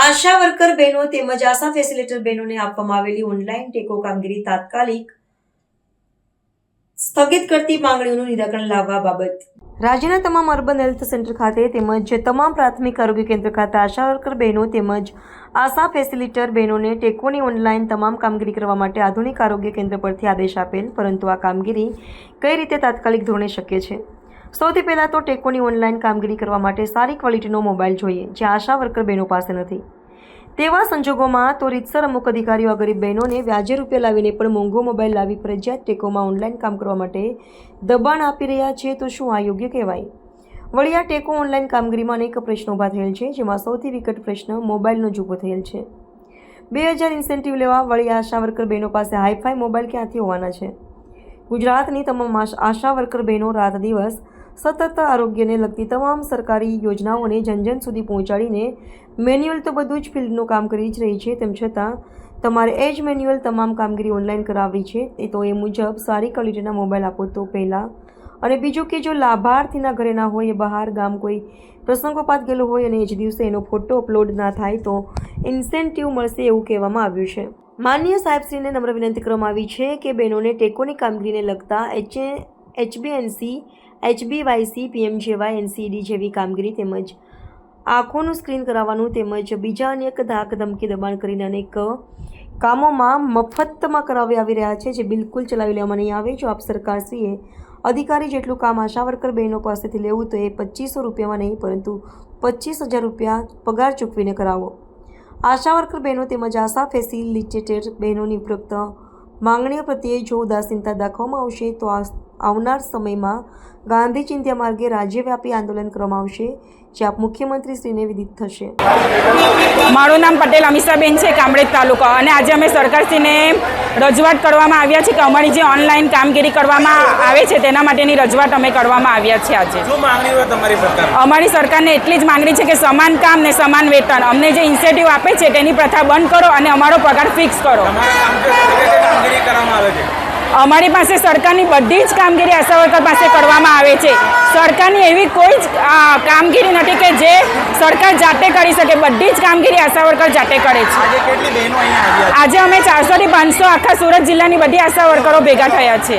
આશા worker બહેનો તેમજ આશા facilitator બહેનોને આપવામાં આવેલી ઓનલાઈન ટેકો કામગીરી તાત્કાલિક સ્થગિત કરતી માંગણીઓનું નિરાકરણ લાવવા બાબત. રાજ્યના તમામ અર્બન હેલ્થ સેન્ટર ખાતે તેમજ તમામ પ્રાથમિક આરોગ્ય કેન્દ્ર ખાતે આશા વર્કર બહેનો તેમજ આશા ફેસિલિટર બહેનોને ટેકોની ઓનલાઈન તમામ કામગીરી કરવા માટે આધુનિક આરોગ્ય કેન્દ્ર પરથી આદેશ આપેલ, પરંતુ આ કામગીરી કઈ રીતે તાત્કાલિક ધોરણે શક્ય છે? સૌથી પહેલાં તો ટેકોની ઓનલાઈન કામગીરી કરવા માટે સારી ક્વોલિટીનો મોબાઈલ જોઈએ, જે આશા વર્કર બહેનો પાસે નથી. તેવા સંજોગોમાં તો રીતસર અમુક અધિકારીઓ આ ગરીબ બહેનોને વ્યાજે રૂપિયા લાવીને પણ મોંઘો મોબાઈલ લાવી ફરજિયાત ટેકોમાં ઓનલાઈન કામ કરવા માટે દબાણ આપી રહ્યા છે, તો શું આ યોગ્ય કહેવાય? વળી આ ટેકો ઓનલાઈન કામગીરીમાં અનેક પ્રશ્નો ઊભા થયેલ છે, જેમાં સૌથી વિકટ પ્રશ્ન મોબાઈલનો જ ઊભો થયેલ છે. બે હજાર ઇન્સેન્ટિવ લેવા વળી આશા વર્કર બહેનો પાસે હાઈફાઈ મોબાઈલ ક્યાંથી હોવાના છે? ગુજરાતની તમામ આશ- વર્કર બહેનો રાત દિવસ સતત આરોગ્યને લગતી તમામ સરકારી યોજનાઓને જનજન સુધી પહોંચાડીને મેન્યુઅલ તો બધું જ ફિલ્ડનું કામ કરી જ રહી છે, તેમ છતાં તમારે એ જ મેન્યુઅલ તમામ કામગીરી ઓનલાઈન કરાવવી છે, એ તો એ મુજબ સારી ક્વોલિટીના મોબાઈલ આપો તો પહેલાં. અને બીજું કે જો લાભાર્થીના ઘરે ના હોય એ બહાર ગામ કોઈ પ્રસંગોપાત ગયેલો હોય અને એ જ દિવસે એનો ફોટો અપલોડ ના થાય, તો ઇન્સેન્ટિવ મળશે એવું કહેવામાં આવ્યું છે. માન્ય સાહેબશ્રીને નમ્ર વિનંતી કરવામાં આવી છે કે બહેનોને ટેકોની કામગીરીને લગતા H HBNC, HBYC, PMJAY, NCD જેવી કામગીરી તેમજ આંખોનું સ્ક્રીન કરાવવાનું તેમજ બીજા અનેક ધાક ધમકી દબાણ કરીને અનેક કામોમાં મફતમાં કરાવી આવી રહ્યા છે, જે બિલકુલ ચલાવી લેવામાં નહીં આવે. જો આપ સરકારશ્રીએ અધિકારી જેટલું કામ આશા વર્કર બહેનો પાસેથી લેવું, તો એ પચીસો રૂપિયામાં નહીં, પરંતુ પચીસ હજાર રૂપિયા પગાર ચૂકવીને કરાવો. આશા વર્કર બહેનો તેમજ આશા ફેસિલિટેટેડ બહેનોની ઉપરોક્ત માંગણીઓ પ્રત્યે જો ઉદાસીનતા દાખવવામાં આવશે, તો આ- આવનાર સમયમાં ગાંધી ચિંત્યા માર્ગે રાજ્યવ્યાપી આંદોલન કરવામાં આવશે મુખ્યમંત્રી શ્રીને મુખ્યમંત્રીશ્રીને વિદિત થશે. મારું નામ પટેલ અમિષાબેન છે કામરેજ તાલુકા. અને આજે અમે સરકારશ્રીને રજૂઆત કરવામાં આવ્યા છે કે અમારી જે ઓનલાઈન કામગીરી કરવામાં આવે છે તેના માટેની રજૂઆત અમે કરવામાં આવ્યા છે આજે. અમારી સરકારને એટલી જ માંગણી છે કે સમાન કામ ને સમાન વેતન. અમને જે ઇન્સેન્ટિવ આપે છે તેની પ્રથા બંધ કરો અને અમારો પગાર ફિક્સ કરો. કરવામાં આવે છે? અમારી પાસે સરકારની બધી જ કામગીરી આશા વર્કર પાસે કરવામાં આવે છે. સરકારની એવી કોઈ જ કામગીરી નથી કે જે સરકાર જાતે કરી શકે. બધી જ કામગીરી આશા વર્કર જાતે કરે છે. આજે અમે ચારસોથી પાંચસો આખા સુરત જિલ્લાની બધી આશા વર્કરો ભેગા થયા છે.